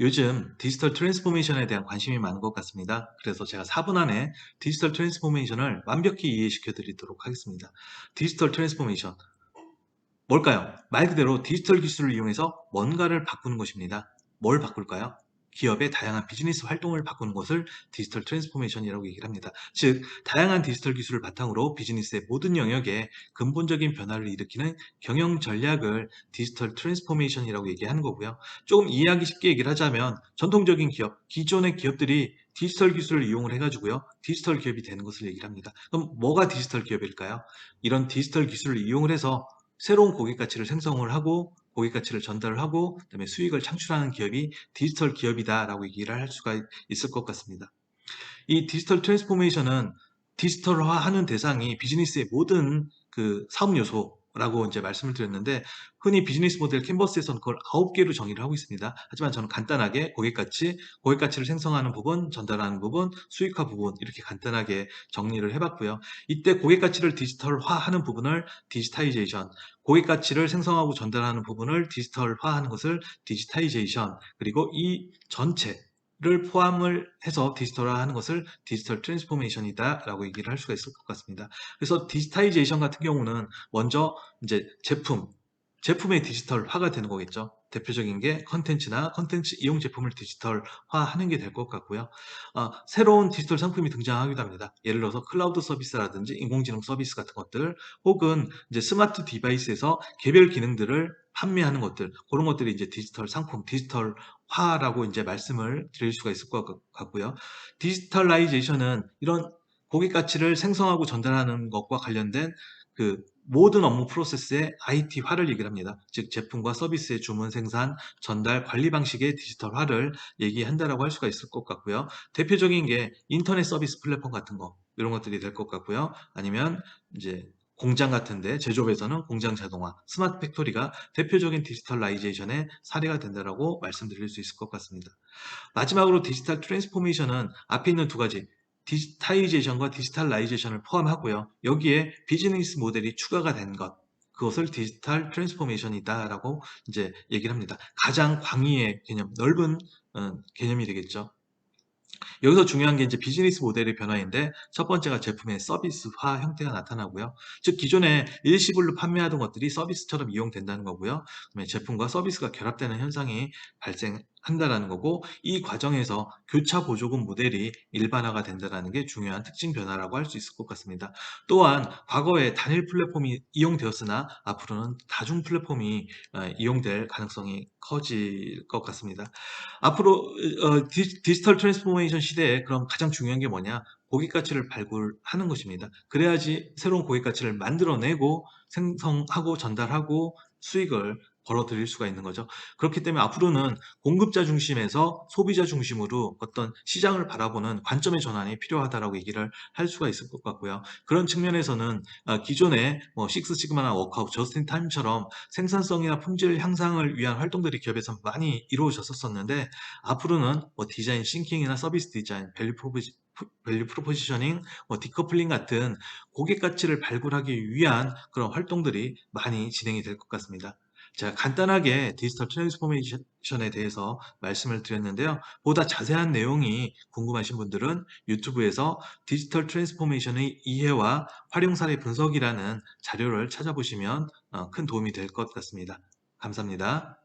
요즘 디지털 트랜스포메이션에 대한 관심이 많은 것 같습니다. 그래서 제가 4분 안에 디지털 트랜스포메이션을 완벽히 이해시켜 드리도록 하겠습니다. 디지털 트랜스포메이션 뭘까요? 말 그대로 디지털 기술을 이용해서 뭔가를 바꾸는 것입니다. 뭘 바꿀까요? 기업의 다양한 비즈니스 활동을 바꾸는 것을 디지털 트랜스포메이션이라고 얘기를 합니다. 즉, 다양한 디지털 기술을 바탕으로 비즈니스의 모든 영역에 근본적인 변화를 일으키는 경영 전략을 디지털 트랜스포메이션이라고 얘기하는 거고요. 조금 이해하기 쉽게 얘기를 하자면 전통적인 기업, 기존의 기업들이 디지털 기술을 이용을 해가지고요. 디지털 기업이 되는 것을 얘기를 합니다. 그럼 뭐가 디지털 기업일까요? 이런 디지털 기술을 이용을 해서 새로운 고객 가치를 생성을 하고 고객 가치를 전달을 하고 그다음에 수익을 창출하는 기업이 디지털 기업이다라고 얘기를 할 수가 있을 것 같습니다. 이 디지털 트랜스포메이션은 디지털화하는 대상이 비즈니스의 모든 그 사업 요소 라고 이제 말씀을 드렸는데 흔히 비즈니스 모델 캔버스에서는 그걸 9개로 정의를 하고 있습니다. 하지만 저는 간단하게 고객 가치, 고객 가치를 생성하는 부분, 전달하는 부분, 수익화 부분 이렇게 간단하게 정리를 해봤고요. 이때 고객 가치를 디지털화하는 부분을 디지타이제이션, 고객 가치를 생성하고 전달하는 부분을 디지털화하는 것을 디지타이제이션, 그리고 이 전체 를 포함을 해서 디지털화하는 것을 디지털 트랜스포메이션이다 라고 얘기를 할 수가 있을 것 같습니다. 그래서 디지타이제이션 같은 경우는 먼저 이제 제품, 제품의 디지털화가 되는 거겠죠. 대표적인 게 컨텐츠나 컨텐츠 이용 제품을 디지털화하는 게 될 것 같고요. 어, 새로운 디지털 상품이 등장하기도 합니다. 예를 들어서 클라우드 서비스라든지 인공지능 서비스 같은 것들 혹은 이제 스마트 디바이스에서 개별 기능들을 판매하는 것들 그런 것들이 이제 디지털 상품, 디지털화라고 이제 말씀을 드릴 수가 있을 것 같고요. 디지털라이제이션은 이런 고객 가치를 생성하고 전달하는 것과 관련된 그 모든 업무 프로세스의 IT화를 얘기를 합니다. 즉 제품과 서비스의 주문 생산, 전달, 관리 방식의 디지털화를 얘기한다라고 할 수가 있을 것 같고요. 대표적인 게 인터넷 서비스 플랫폼 같은 거 이런 것들이 될 것 같고요. 아니면 이제 공장 같은데 제조업에서는 공장 자동화, 스마트 팩토리가 대표적인 디지털라이제이션의 사례가 된다라고 말씀드릴 수 있을 것 같습니다. 마지막으로 디지털 트랜스포메이션은 앞에 있는 두 가지 디지타이제이션과 디지털라이제이션을 포함하고요. 여기에 비즈니스 모델이 추가가 된 것, 그것을 디지털 트랜스포메이션이다라고 이제 얘기를 합니다. 가장 광의의 개념, 넓은 어, 개념이 되겠죠. 여기서 중요한 게 이제 비즈니스 모델의 변화인데 첫 번째가 제품의 서비스화 형태가 나타나고요. 즉 기존에 일시불로 판매하던 것들이 서비스처럼 이용된다는 거고요. 제품과 서비스가 결합되는 현상이 발생 한다라는 거고 이 과정에서 교차 보조금 모델이 일반화가 된다는 게 중요한 특징 변화라고 할 수 있을 것 같습니다. 또한 과거에 단일 플랫폼이 이용되었으나 앞으로는 다중 플랫폼이 어, 이용될 가능성이 커질 것 같습니다. 앞으로 어, 디지털 트랜스포메이션 시대에 그럼 가장 중요한 게 뭐냐? 고객 가치를 발굴하는 것입니다. 그래야지 새로운 고객 가치를 만들어내고 생성하고 전달하고 수익을 벌어들일 수가 있는 거죠. 그렇기 때문에 앞으로는 공급자 중심에서 소비자 중심으로 어떤 시장을 바라보는 관점의 전환이 필요하다라고 얘기를 할 수가 있을 것 같고요. 그런 측면에서는 어, 기존의 뭐 식스 시그마나 워크아웃, 저스틴 타임처럼 생산성이나 품질 향상을 위한 활동들이 기업에서 많이 이루어졌었는데 앞으로는 뭐 디자인 싱킹이나 서비스 디자인, 밸류 프로비지 밸류 프로포지셔닝, 뭐 디커플링 같은 고객 가치를 발굴하기 위한 그런 활동들이 많이 진행이 될 것 같습니다. 제가 간단하게 디지털 트랜스포메이션에 대해서 말씀을 드렸는데요. 보다 자세한 내용이 궁금하신 분들은 유튜브에서 디지털 트랜스포메이션의 이해와 활용 사례 분석이라는 자료를 찾아보시면 어, 큰 도움이 될 것 같습니다. 감사합니다.